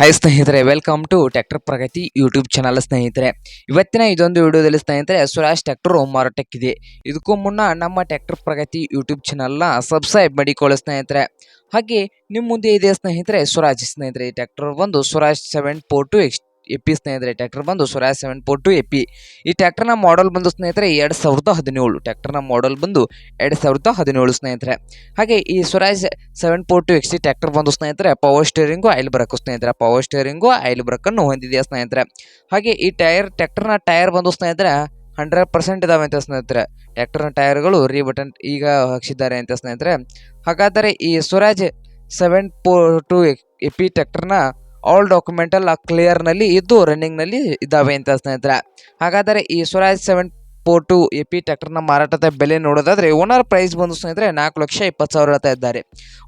Hi ಸ್ನೇಹಿತರೆ welcome to tractor Pragati YouTube channel ಸ್ನೇಹಿತರೆ. ಇವತ್ತಿನ ಇದೊಂದು ವಿಡಿಯೋದಲ್ಲಿ ಸ್ನೇಹಿತರೆ ಸ್ವರಾಜ್ ಮಾರಾಟಕ್ಕೆ ಇದೆ. ಇದಕ್ಕೂ ಮುನ್ನ ನಮ್ಮ ಟ್ಯಾಕ್ಟರ್ ಪ್ರಗತಿ ಯೂಟ್ಯೂಬ್ ಚಾನಲ್ನ ಸಬ್ಸ್ಕ್ರೈಬ್ ಮಾಡಿಕೊಳ್ಳಿ ಸ್ನೇಹಿತರೆ. ಹಾಗೆ ನಿಮ್ಮ ಮುಂದೆ ಇದೆ ಸ್ನೇಹಿತರೆ ಸ್ವರಾಜ್ ಸ್ನೇಹಿತರೆ. ಈ ಟ್ಯಾಕ್ಟರ್ ಬಂದು Swaraj seven four two X AP ಸ್ನೇಹಿತರೆ ಟ್ಯಾಕ್ಟರ್ ಬಂದು Swaraj seven four two AP ಈ ಟ್ಯಾಕ್ಟರ್ನ ಮಾಡಲ್ ಬಂದು ಸ್ನೇಹಿತರೆ, ಎರಡು ಸಾವಿರದ ಹದಿನೇಳು. ಟ್ಯಾಕ್ಟರ್ನ ಮಾಡಲ್ ಬಂದು ಎರಡು ಸಾವಿರದ ಹದಿನೇಳು ಸ್ನೇಹಿತರೆ. ಹಾಗೆ ಈ Swaraj seven four two X tractor ಬಂದು ಸ್ನೇಹಿತರೆ ಪವರ್ ಸ್ಟೇರಿಂಗು ಆಯಿಲ್ ಬ್ರಕ್ ಸ್ನೇಹಿತರೆ. ಪವರ್ ಸ್ಟೇರಿಂಗು ಆಯಿಲ್ ಬ್ರಕ್ಕನ್ನು ಹೊಂದಿದೆಯಾ ಸ್ನೇಹಿತರೆ. ಹಾಗೆ ಈ ಟೈರ್ ಟ್ಯಾಕ್ಟರ್ನ ಟೈರ್ ಬಂದು ಸ್ನೇಹಿತರೆ ಹಂಡ್ರೆಡ್ ಪರ್ಸೆಂಟ್ ಇದಾವೆ ಅಂತ ಸ್ನೇಹಿತರೆ. ಟ್ಯಾಕ್ಟರ್ನ ಟೈರ್ಗಳು ರೀಬಟನ್ ಈಗ ಹಾಕ್ಸಿದ್ದಾರೆ ಅಂತ ಸ್ನೇಹಿತರೆ. ಹಾಗಾದರೆ ಈ Swaraj seven four two A P document ಎಲ್ಲ ಡಾಕ್ಯುಮೆಂಟಲ್ ಕ್ಲಿಯರ್ನಲ್ಲಿ ಇದ್ದು ರನ್ನಿಂಗ್ನಲ್ಲಿ ಇದ್ದಾವೆ ಅಂತ ಸ್ನೇಹಿತರೆ. ಹಾಗಾದರೆ ಈ Swaraj seven four two A P ಟ್ಯಾಕ್ಟರ್ನ ಮಾರಾಟದ ಬೆಲೆ ನೋಡೋದಾದ್ರೆ ಓನರ್ ಪ್ರೈಸ್ ಬಂದು ಸ್ನೇಹಿತರೆ ನಾಲ್ಕು ಲಕ್ಷ ಇಪ್ಪತ್ತು ಸಾವಿರ ಹೇಳ್ತಾ ಇದ್ದಾರೆ.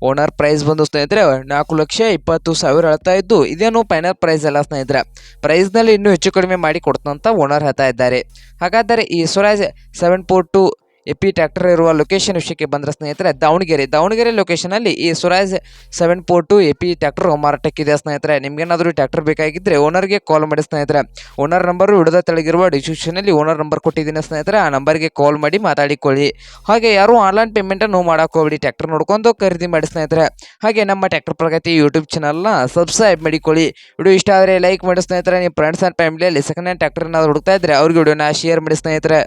ಓನರ್ ಪ್ರೈಸ್ ಬಂದು ಸ್ನೇಹಿತರೆ ನಾಲ್ಕು ಲಕ್ಷ ಇಪ್ಪತ್ತು ಸಾವಿರ ಹೇಳ್ತಾ ಇದ್ದು ಇದೇನು ಫೈನಲ್ ಪ್ರೈಸ್ ಅಲ್ಲ ಸ್ನೇಹಿತರೆ. ಪ್ರೈಸ್ನಲ್ಲಿ ಇನ್ನೂ ಹೆಚ್ಚು ಕಡಿಮೆ ಮಾಡಿ ಕೊಡ್ತಂತ ಓನರ್ ಹೇಳ್ತಾ ಇದ್ದಾರೆ. ಹಾಗಾದರೆ ಈ Swaraj seven four two A P tractor ಇರುವ ಲೊಕೇಶನ್ ವಿಷಯಕ್ಕೆ ಬಂದರೆ ಸ್ನೇಹಿತರೆ, ದಾವಣಗೆರೆ. ದಾವಣಗೆರೆ ಲೊಕೇಶನಲ್ಲಿ ಈ Swaraj seven four two A P tractor ಮಾರಾಟಕ್ಕಿದೆ ಸ್ನೇಹಿತರೆ. ನಿಮಗೇನಾದರೂ ಟ್ಯಾಕ್ಟರ್ ಬೇಕಾಗಿದ್ದರೆ ಓನರ್ಗೆ ಕಾಲ್ ಮಾಡಿ ಸ್ನೇಹಿತರೆ. ಓನರ್ ನಂಬರು ಹಿಡಿದ ತೆಳಗಿರುವ ಡಿಸ್ಕ್ರಿಪ್ಷನಲ್ಲಿ ಓನರ್ ನಂಬರ್ ಕೊಟ್ಟಿದ್ದೀನಿ ಸ್ನೇಹಿತರೆ. ಆ ನಂಬರ್ಗೆ ಕಾಲ್ ಮಾಡಿ ಮಾತಾಡಿಕೊಳ್ಳಿ. ಹಾಗೆ ಯಾರು ಆನ್ಲೈನ್ ಪೇಮೆಂಟನ್ನು ಹೋಗ್ಬಿಡಿ, ಟ್ರ್ಯಾಕ್ಟರ್ ನೋಡ್ಕೊಂಡು ಖರೀದಿ ಮಾಡಿ ಸ್ನೇಹಿತರೆ. ಹಾಗೆ ನಮ್ಮ ಟ್ರ್ಯಾಕ್ಟರ್ ಪ್ರಗತಿ ಯೂಟ್ಯೂಬ್ ಚಾನಲ್ನ ಸಬ್ಸ್ಕ್ರೈಬ್ ಮಾಡಿಕೊಳ್ಳಿ. ವಿಡಿಯೋ ಇಷ್ಟ ಆದರೆ ಲೈಕ್ ಮಾಡಿ ಸ್ನೇಹಿತರೆ. ನಿಮ್ಮ ಫ್ರೆಂಡ್ಸ್ ಆ್ಯಂಡ್ ಫ್ಯಾಮಿಲಿಯಲ್ಲಿ ಸೆಕೆಂಡ್ ಹ್ಯಾಂಡ್ ಟ್ರ್ಯಾಕ್ಟರ್ ಏನಾದ್ರು ಹುಡುಕ್ತಾ ಇದ್ದರೆ ಅವ್ರಿಗೆ ವಿಡಿಯೋನ ಶೇರ್ ಮಾಡಿ ಸ್ನೇಹಿತರೆ.